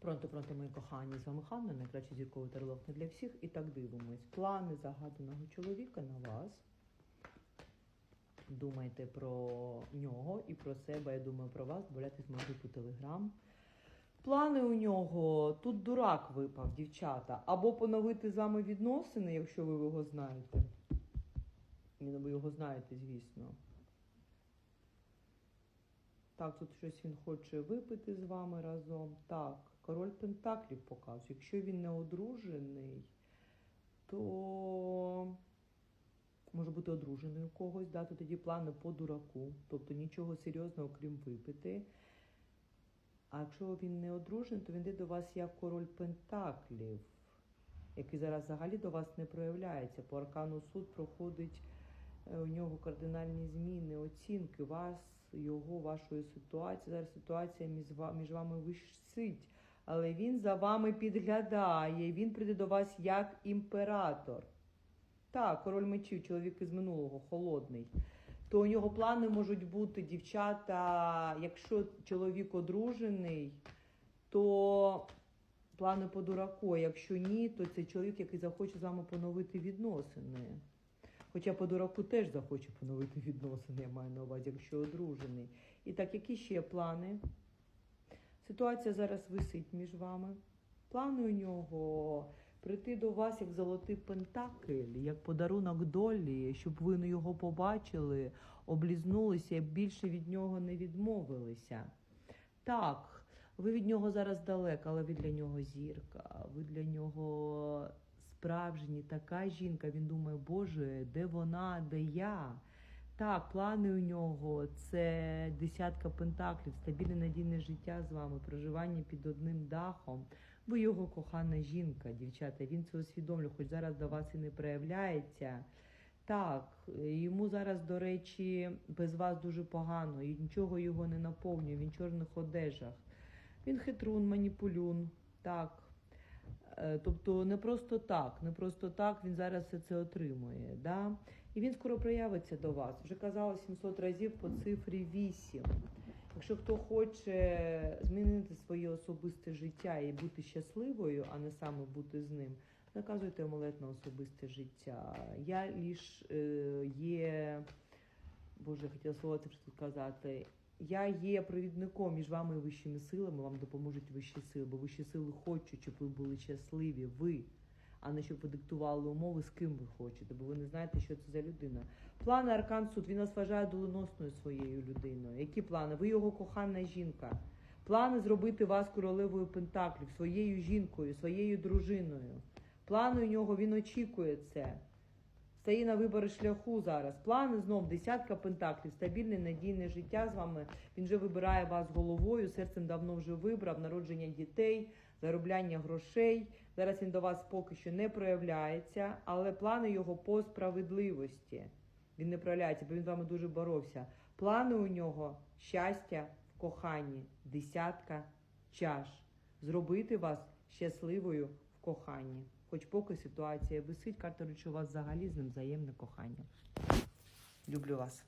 Пронто, пронто, мої кохані, з вами Ханна, найкращий зірковий таролог не для всіх. І так дивимось. Плани загаданого чоловіка на вас. Думайте про нього і про себе. Я думаю про вас. Боляти зможу по телеграм. Плани у нього тут дурак випав, дівчата. Або поновити з вами відносини, якщо ви його знаєте. Ну, ви його знаєте, звісно. Так, тут щось він хоче випити з вами разом. Так, король Пентаклів показує. Якщо він не одружений, то може бути одружений у когось, да, то тоді плани по дураку. Тобто нічого серйозного, крім випити. А якщо він не одружений, то він йде до вас як король Пентаклів, який зараз взагалі до вас не проявляється. По аркану суд проходить е, у нього кардинальні зміни, оцінки вас, його, вашої ситуації. Зараз ситуація між вами висить, але він за вами підглядає, він прийде до вас як імператор. Так, король мечів, чоловік із минулого, холодний. То у нього плани можуть бути дівчата, якщо чоловік одружений, то плани по дураку. Якщо ні, то це чоловік, який захоче з вами поновити відносини. Хоча по дураку теж захоче поновити відносини, я маю на увазі, якщо одружений. І так, які ще плани? Ситуація зараз висить між вами. Плани у нього прийти до вас як золотий пентакль, як подарунок долі, щоб ви його побачили, облізнулися і більше від нього не відмовилися. Так, ви від нього зараз далеко, але ви для нього зірка, ви для нього справжні, така жінка. Він думає, Боже, де вона, де я? Так, плани у нього це десятка пентаклів, стабільне надійне життя з вами, проживання під одним дахом. Ви його кохана жінка, дівчата. Він це усвідомлює, хоч зараз до вас і не проявляється. Так, йому зараз, до речі, без вас дуже погано, і нічого його не наповнює, він в чорних одежах. Він хитрун, маніпулюн. Так. Е, Тобто не просто так, не просто так він зараз все це отримує. Да? І він скоро проявиться до вас. Вже казала 700 разів по цифрі 8. Якщо хто хоче змінити своє особисте життя і бути щасливою, а не саме бути з ним, наказуйте амулет на особисте життя. Я ліж е, є, Боже, хотіла слово це сказати. Я є провідником між вами і вищими силами, вам допоможуть вищі сили, бо вищі сили хочуть, щоб ви були щасливі, ви, а не щоб ви диктували умови, з ким ви хочете, бо ви не знаєте, що це за людина. Плани Аркан Суд, він вас вважає доленосною своєю людиною. Які плани? Ви його кохана жінка. Плани зробити вас королевою Пентаклів, своєю жінкою, своєю дружиною. Плани у нього він очікує це. Стає на вибори шляху зараз. Плани знов десятка пентаклів, стабільне надійне життя з вами. Він вже вибирає вас головою, серцем давно вже вибрав, народження дітей, заробляння грошей. Зараз він до вас поки що не проявляється, але плани його по справедливості. Він не проявляється, бо він з вами дуже боровся. Плани у нього щастя в коханні, десятка чаш. Зробити вас щасливою в коханні. Хоч поки ситуація висить, карта речі, у вас взагалі з ним взаємне кохання. Люблю вас.